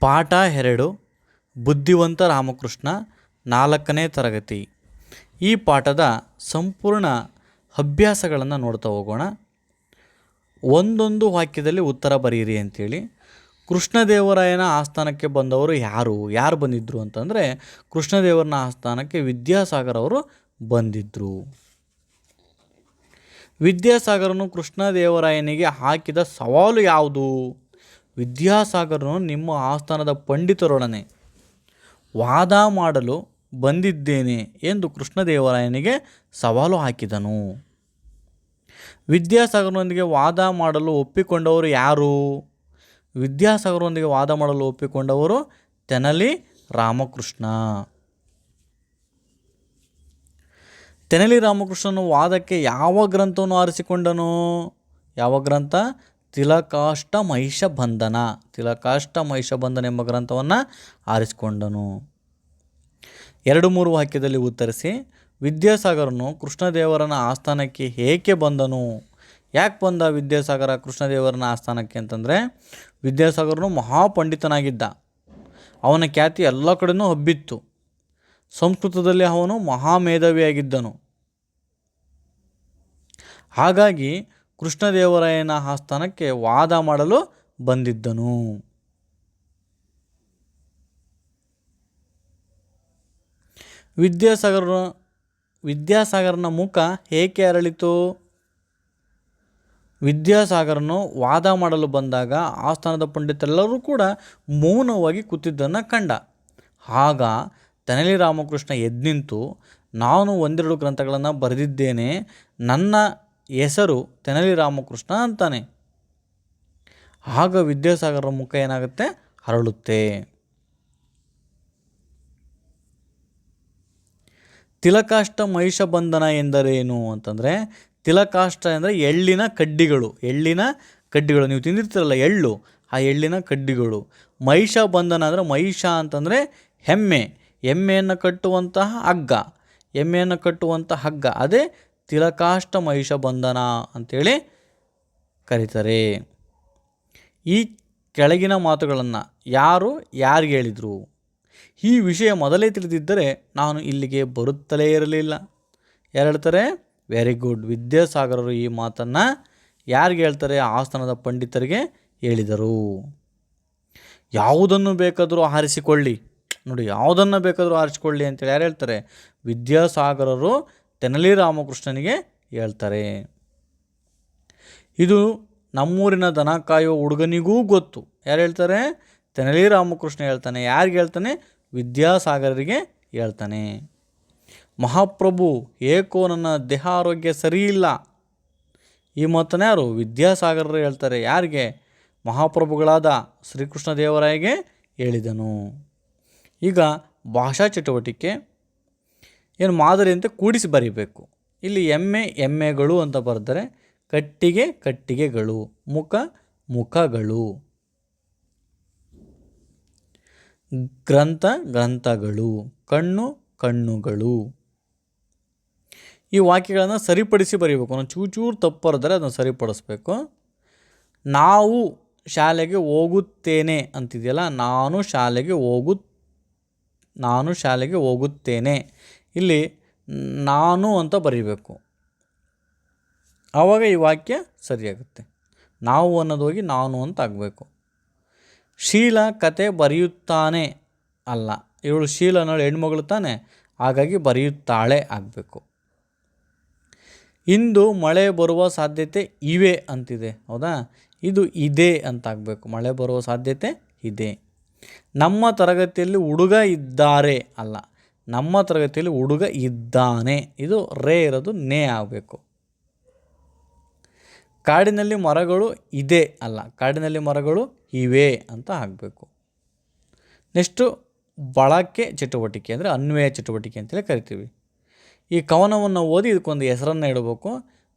ಪಾಠ ಎರಡು, ಬುದ್ಧಿವಂತ ರಾಮಕೃಷ್ಣ ನಾಲ್ಕನೇ ತರಗತಿ. ಈ ಪಾಠದ ಸಂಪೂರ್ಣ ಅಭ್ಯಾಸಗಳನ್ನು ನೋಡ್ತಾ ಹೋಗೋಣ. ಒಂದೊಂದು ವಾಕ್ಯದಲ್ಲಿ ಉತ್ತರ ಬರೀರಿ ಅಂತೇಳಿ. ಕೃಷ್ಣದೇವರಾಯನ ಆಸ್ಥಾನಕ್ಕೆ ಬಂದವರು ಯಾರು? ಯಾರು ಬಂದಿದ್ದರು ಅಂತಂದರೆ ಕೃಷ್ಣದೇವರನ ಆಸ್ಥಾನಕ್ಕೆ ವಿದ್ಯಾಸಾಗರ್ ಅವರು ಬಂದಿದ್ದರು ವಿದ್ಯಾಸಾಗರನು ಕೃಷ್ಣದೇವರಾಯನಿಗೆ ಹಾಕಿದ ಸವಾಲು ಯಾವುದು? ವಿದ್ಯಾಸಾಗರನು ನಿಮ್ಮ ಆಸ್ಥಾನದ ಪಂಡಿತರೊಡನೆ ವಾದ ಮಾಡಲು ಬಂದಿದ್ದೇನೆ ಎಂದು ಕೃಷ್ಣದೇವರಾಯನಿಗೆ ಸವಾಲು ಹಾಕಿದನು. ವಿದ್ಯಾಸಾಗರನೊಂದಿಗೆ ವಾದ ಮಾಡಲು ಒಪ್ಪಿಕೊಂಡವರು ಯಾರು? ವಿದ್ಯಾಸಾಗರನೊಂದಿಗೆ ವಾದ ಮಾಡಲು ಒಪ್ಪಿಕೊಂಡವರು ತೆನಲಿ ರಾಮಕೃಷ್ಣ. ತೆನಲಿ ರಾಮಕೃಷ್ಣನು ವಾದಕ್ಕೆ ಯಾವ ಗ್ರಂಥವನ್ನು ಆರಿಸಿಕೊಂಡನು? ಯಾವ ಗ್ರಂಥ? ತಿಲಕಾಷ್ಟ ಮಹಿಷ ಬಂಧನ ತಿಲಕಾಷ್ಟ ಮಹಿಷ ಬಂಧನ ಎಂಬ ಗ್ರಂಥವನ್ನು ಆರಿಸಿಕೊಂಡನು. ಎರಡು ಮೂರು ವಾಕ್ಯದಲ್ಲಿ ಉತ್ತರಿಸಿ, ವಿದ್ಯಾಸಾಗರನು ಕೃಷ್ಣದೇವರನ ಆಸ್ಥಾನಕ್ಕೆ ಏಕೆ ಬಂದನು? ಯಾಕೆ ಬಂದ ವಿದ್ಯಾಸಾಗರ ಕೃಷ್ಣದೇವರನ ಆಸ್ಥಾನಕ್ಕೆ ಅಂತಂದರೆ, ವಿದ್ಯಾಸಾಗರನು ಮಹಾಪಂಡಿತನಾಗಿದ್ದ. ಅವನ ಖ್ಯಾತಿ ಎಲ್ಲ ಕಡೆಯೂ ಹಬ್ಬಿತ್ತು. ಸಂಸ್ಕೃತದಲ್ಲಿ ಅವನು ಮಹಾಮೇಧಾವಿಯಾಗಿದ್ದನು. ಹಾಗಾಗಿ ಕೃಷ್ಣದೇವರಾಯನ ಆಸ್ಥಾನಕ್ಕೆ ವಾದ ಮಾಡಲು ಬಂದಿದ್ದನು. ವಿದ್ಯಾಸಾಗರ ವಿದ್ಯಾಸಾಗರನ ಮುಖ ಏಕೆ ಅರಳಿತು? ವಿದ್ಯಾಸಾಗರನು ವಾದ ಮಾಡಲು ಬಂದಾಗ ಆಸ್ಥಾನದ ಪಂಡಿತರೆಲ್ಲರೂ ಕೂಡ ಮೌನವಾಗಿ ಕೂತಿದ್ದನ್ನು ಕಂಡ. ಆಗ ತೆನಲಿ ರಾಮಕೃಷ್ಣ ಎದ್ದು ನಿಂತು, ನಾನು ಒಂದೆರಡು ಗ್ರಂಥಗಳನ್ನು ಬರೆದಿದ್ದೇನೆ. ನನ್ನ ಹೆಸರು ತೆನಲಿ ರಾಮಕೃಷ್ಣ ಅಂತಾನೆ. ಆಗ ವಿದ್ಯಾಸಾಗರ ಮುಖ ಏನಾಗುತ್ತೆ? ಹರಳುತ್ತೆ. ತಿಲಕಾಷ್ಟ ಮಹಿಷ ಬಂಧನ ಎಂದರೇನು ಅಂತಂದರೆ, ತಿಲಕಾಷ್ಟ ಅಂದರೆ ಎಳ್ಳಿನ ಕಡ್ಡಿಗಳು. ಎಳ್ಳಿನ ಕಡ್ಡಿಗಳು. ನೀವು ತಿಂದಿರ್ತೀರಲ್ಲ ಎಳ್ಳು, ಆ ಎಳ್ಳಿನ ಕಡ್ಡಿಗಳು. ಮಹಿಷ ಬಂಧನ ಅಂದರೆ ಮಹಿಷ ಅಂತಂದರೆ ಹೆಮ್ಮೆ. ಎಮ್ಮೆಯನ್ನು ಕಟ್ಟುವಂತಹ ಹಗ್ಗ. ಎಮ್ಮೆಯನ್ನು ಕಟ್ಟುವಂಥ ಹಗ್ಗ. ಅದೇ ತಿಲಕಾಷ್ಟ ಮಹಿಷ ಬಂಧನ ಅಂಥೇಳಿ ಕರೀತಾರೆ. ಈ ಕೆಳಗಿನ ಮಾತುಗಳನ್ನು ಯಾರು ಯಾರಿಗೆ ಹೇಳಿದರು? ಈ ವಿಷಯ ಮೊದಲೇ ತಿಳಿದಿದ್ದರೆ ನಾನು ಇಲ್ಲಿಗೆ ಬರುತ್ತಲೇ ಇರಲಿಲ್ಲ. ಯಾರು ಹೇಳ್ತಾರೆ ವೆರಿ ಗುಡ್ ವಿದ್ಯಾಸಾಗರರು ಈ ಮಾತನ್ನು ಯಾರಿಗೆ ಹೇಳ್ತಾರೆ? ಆಸ್ಥಾನದ ಪಂಡಿತರಿಗೆ ಹೇಳಿದರು. ಯಾವುದನ್ನು ಬೇಕಾದರೂ ಆರಿಸಿಕೊಳ್ಳಿ. ನೋಡಿ, ಯಾವುದನ್ನು ಬೇಕಾದರೂ ಆರಿಸಿಕೊಳ್ಳಿ ಅಂತೇಳಿ ಯಾರು ಹೇಳ್ತಾರೆ ವಿದ್ಯಾಸಾಗರರು ತೆನಲಿ ರಾಮಕೃಷ್ಣನಿಗೆ ಹೇಳ್ತಾರೆ. ಇದು ನಮ್ಮೂರಿನ ದನ ಕಾಯುವ ಹುಡುಗನಿಗೂ ಗೊತ್ತು. ಯಾರು ಹೇಳ್ತಾರೆ? ತೆನಲಿ ರಾಮಕೃಷ್ಣ ಹೇಳ್ತಾನೆ. ಯಾರಿಗೆ ಹೇಳ್ತಾನೆ? ವಿದ್ಯಾಸಾಗರರಿಗೆ ಹೇಳ್ತಾನೆ. ಮಹಾಪ್ರಭು ಏಕೋ ನನ್ನ ದೇಹ ಆರೋಗ್ಯ ಸರಿಯಿಲ್ಲ ಈ ಮಾತನ್ನು ಯಾರು? ವಿದ್ಯಾಸಾಗರರು ಹೇಳ್ತಾರೆ. ಯಾರಿಗೆ? ಮಹಾಪ್ರಭುಗಳಾದ ಶ್ರೀಕೃಷ್ಣ ದೇವರಾಯಗೆ ಹೇಳಿದನು. ಈಗ ಭಾಷಾ ಚಟುವಟಿಕೆ ಏನು ಮಾದರಿಯಂತೆ ಕೂಡಿಸಿ ಬರೀಬೇಕು. ಇಲ್ಲಿ ಎಮ್ಮೆ, ಎಮ್ಮೆಗಳು ಅಂತ ಬರೆದರೆ ಕಟ್ಟಿಗೆ, ಕಟ್ಟಿಗೆಗಳು, ಮುಖ, ಮುಖಗಳು. ಗ್ರಂಥ, ಗ್ರಂಥಗಳು, ಕಣ್ಣು, ಕಣ್ಣುಗಳು. ಈ ವಾಕ್ಯಗಳನ್ನು ಸರಿಪಡಿಸಿ ಬರೀಬೇಕು. ನಾವು ಚೂಚೂರು ತಪ್ಪು ಅದನ್ನು ಸರಿಪಡಿಸ್ಬೇಕು. ನಾವು ಶಾಲೆಗೆ ಹೋಗುತ್ತೇನೆ ಅಂತಿದೆಯಲ್ಲ, ನಾನು ಶಾಲೆಗೆ ಹೋಗು, ನಾನು ಶಾಲೆಗೆ ಹೋಗುತ್ತೇನೆ. ಇಲ್ಲಿ ನಾನು ಅಂತ ಬರೀಬೇಕು. ಆವಾಗ ಈ ವಾಕ್ಯ ಸರಿಯಾಗುತ್ತೆ. ನಾವು ಅನ್ನೋದು ಹೋಗಿ ನಾನು ಅಂತ ಆಗಬೇಕು. ಶೀಲ ಕತೆ ಬರೆಯುತ್ತಾನೆ ಅಲ್ಲ. ಇವಳು ಶೀಲ ಅನ್ನೋಳು ಹೆಣ್ಮಗಳು ತಾನೆ, ಹಾಗಾಗಿ ಬರೆಯುತ್ತಾಳೆ ಆಗಬೇಕು. ಇಂದು ಮಳೆ ಬರುವ ಸಾಧ್ಯತೆ ಇವೆ ಅಂತಿದೆ. ಹೌದಾ? ಇದು ಇದೆ ಅಂತ ಆಗಬೇಕು. ಮಳೆ ಬರುವ ಸಾಧ್ಯತೆ ಇದೆ. ನಮ್ಮ ತರಗತಿಯಲ್ಲಿ ಹುಡುಗ ಇದ್ದಾರೆ ಅಲ್ಲ. ನಮ್ಮ ತರಗತಿಯಲ್ಲಿ ಹುಡುಗ ಇದ್ದಾನೆ. ಇದು ರೇ ಇರೋದು ನೇ ಆಗಬೇಕು. ಕಾಡಿನಲ್ಲಿ ಮರಗಳು ಇದೆ ಅಲ್ಲ, ಕಾಡಿನಲ್ಲಿ ಮರಗಳು ಇವೆ ಅಂತ ಆಗಬೇಕು. ನೆಕ್ಸ್ಟು ಬಳಕೆ ಚಟುವಟಿಕೆ ಅಂದರೆ ಅನ್ವಯ ಚಟುವಟಿಕೆ ಅಂತೇಳಿ ಕರಿತೀವಿ. ಈ ಕವನವನ್ನು ಓದಿ ಇದಕ್ಕೊಂದು ಹೆಸರನ್ನು ಇಡಬೇಕು.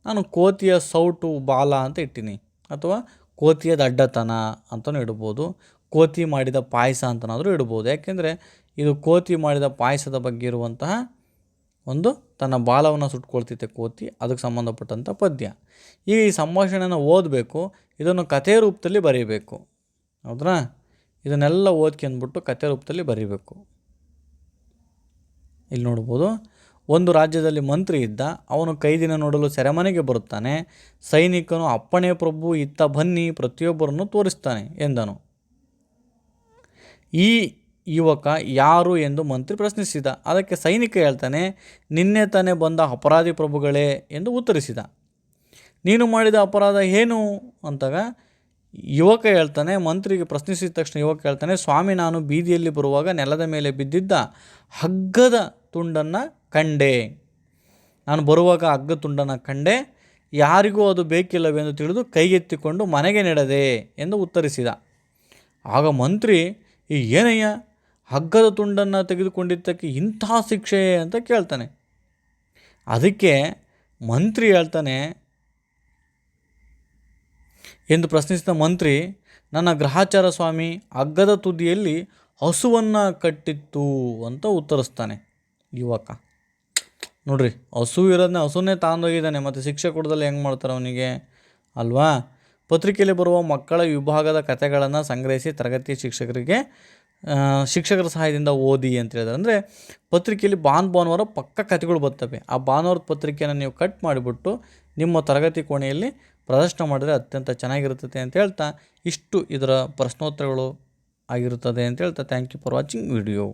ನಾನು ಕೋತಿಯ ಸೌಟು ಬಾಲ ಅಂತ ಇಟ್ಟೀನಿ. ಅಥವಾ ಕೋತಿಯ ದಡ್ಡತನ ಅಂತಲೂ ಇಡ್ಬೋದು. ಕೋತಿ ಮಾಡಿದ ಪಾಯಸ ಅಂತನಾದರೂ ಇಡ್ಬೋದು. ಯಾಕೆಂದರೆ ಇದು ಕೋತಿ ಮಾಡಿದ ಪಾಯಸದ ಬಗ್ಗೆ ಇರುವಂತಹ ಒಂದು ತನ್ನ ಬಾಲವನ್ನು ಸುಟ್ಕೊಳ್ತಿತ್ತೆ ಕೋತಿ, ಅದಕ್ಕೆ ಸಂಬಂಧಪಟ್ಟಂಥ ಪದ್ಯ. ಈಗ ಈ ಸಂಭಾಷಣೆಯನ್ನು ಓದಬೇಕು, ಇದನ್ನು ಕಥೆ ರೂಪದಲ್ಲಿ ಬರೀಬೇಕು. ಹೌದ್ರಾ? ಇದನ್ನೆಲ್ಲ ಓದ್ಕೊಂಡ್ಬಿಟ್ಟು ಕಥೆ ರೂಪದಲ್ಲಿ ಬರೀಬೇಕು. ಇಲ್ಲಿ ನೋಡ್ಬೋದು, ಒಂದು ರಾಜ್ಯದಲ್ಲಿ ಮಂತ್ರಿ ಇದ್ದ, ಅವನು ಕೈದಿನ ನೋಡಲು ಸೆರೆಮನೆಗೆ ಬರುತ್ತಾನೆ, ಸೈನಿಕನು ಅಪ್ಪಣೆ ಪ್ರಭು ಇತ್ತ ಬನ್ನಿ ಪ್ರತಿಯೊಬ್ಬರನ್ನು ತೋರಿಸ್ತಾನೆ ಎಂದನು. ಈ ಯುವಕ ಯಾರು ಎಂದು ಮಂತ್ರಿ ಪ್ರಶ್ನಿಸಿದ. ಅದಕ್ಕೆ ಸೈನಿಕ ಹೇಳ್ತಾನೆ, ನಿನ್ನೆ ತಾನೇ ಬಂದ ಅಪರಾಧಿ ಪ್ರಭುಗಳೇ ಎಂದು ಉತ್ತರಿಸಿದ. ನೀನು ಮಾಡಿದ ಅಪರಾಧ ಏನು? ಅಂತಾಗ ಯುವಕ ಹೇಳ್ತಾನೆ, ಮಂತ್ರಿಗೆ ಪ್ರಶ್ನಿಸಿದ ತಕ್ಷಣ ಯುವಕ ಹೇಳ್ತಾನೆ, ಸ್ವಾಮಿ, ನಾನು ಬೀದಿಯಲ್ಲಿ ಬರುವಾಗ ನೆಲದ ಮೇಲೆ ಬಿದ್ದಿದ್ದ ಹಗ್ಗದ ತುಂಡನ್ನು ಕಂಡೆ. ನಾನು ಬರುವಾಗ ಹಗ್ಗ ತುಂಡನ್ನು ಕಂಡೆ. ಯಾರಿಗೂ ಅದು ಬೇಕಿಲ್ಲವೆಂದು ತಿಳಿದು ಕೈಗೆತ್ತಿಕೊಂಡು ಮನೆಗೆ ನೆಡದೆ ಎಂದು ಉತ್ತರಿಸಿದ. ಆಗ ಮಂತ್ರಿ ಈ ಏನಯ್ಯ ಹಗ್ಗದ ತುಂಡನ್ನು ತೆಗೆದುಕೊಂಡಿದ್ದಕ್ಕೆ ಇಂತಹ ಶಿಕ್ಷೆ ಅಂತ ಕೇಳ್ತಾನೆ. ಅದಕ್ಕೆ ಮಂತ್ರಿ ಹೇಳ್ತಾನೆ, ಎಂದು ಪ್ರಶ್ನಿಸಿದ ಮಂತ್ರಿ, ನನ್ನ ಗ್ರಹಾಚಾರ ಸ್ವಾಮಿ ಹಗ್ಗದ ತುದಿಯಲ್ಲಿ ಹಸುವನ್ನು ಕಟ್ಟಿತ್ತು ಅಂತ ಉತ್ತರಿಸ್ತಾನೆ ಯುವಕ. ನೋಡ್ರಿ, ಹಸು ಇರೋದನ್ನ ಹಸುನೇ ತಾಂದೋಗಿದ್ದಾನೆ, ಮತ್ತು ಶಿಕ್ಷೆ ಕೊಡ್ದಲ್ಲಿ ಹೆಂಗೆ ಮಾಡ್ತಾರೆ ಅವನಿಗೆ? ಅಲ್ವಾ? ಪತ್ರಿಕೆಯಲ್ಲಿ ಬರುವ ಮಕ್ಕಳ ವಿಭಾಗದ ಕಥೆಗಳನ್ನು ಸಂಗ್ರಹಿಸಿ ತರಗತಿಯ ಶಿಕ್ಷಕರಿಗೆ ಶಿಕ್ಷಕರ ಸಹಾಯದಿಂದ ಓದಿ ಅಂತ ಹೇಳಿದ್ರೆ. ಅಂದರೆ ಪತ್ರಿಕೆಯಲ್ಲಿ ಬಾನ್ ಭಾನುವಾರ ಪಕ್ಕ ಕಥೆಗಳು ಬರ್ತವೆ. ಆ ಭಾನುವಾರದ ಪತ್ರಿಕೆಯನ್ನು ನೀವು ಕಟ್ ಮಾಡಿಬಿಟ್ಟು ನಿಮ್ಮ ತರಗತಿ ಕೋಣೆಯಲ್ಲಿ ಪ್ರದರ್ಶನ ಮಾಡಿದರೆ ಅತ್ಯಂತ ಚೆನ್ನಾಗಿರುತ್ತದೆ ಅಂತ ಹೇಳ್ತಾ ಇಷ್ಟು ಇದರ ಪ್ರಶ್ನೋತ್ತರಗಳು ಆಗಿರುತ್ತದೆ ಅಂತ ಹೇಳ್ತಾ. Thank you for watching video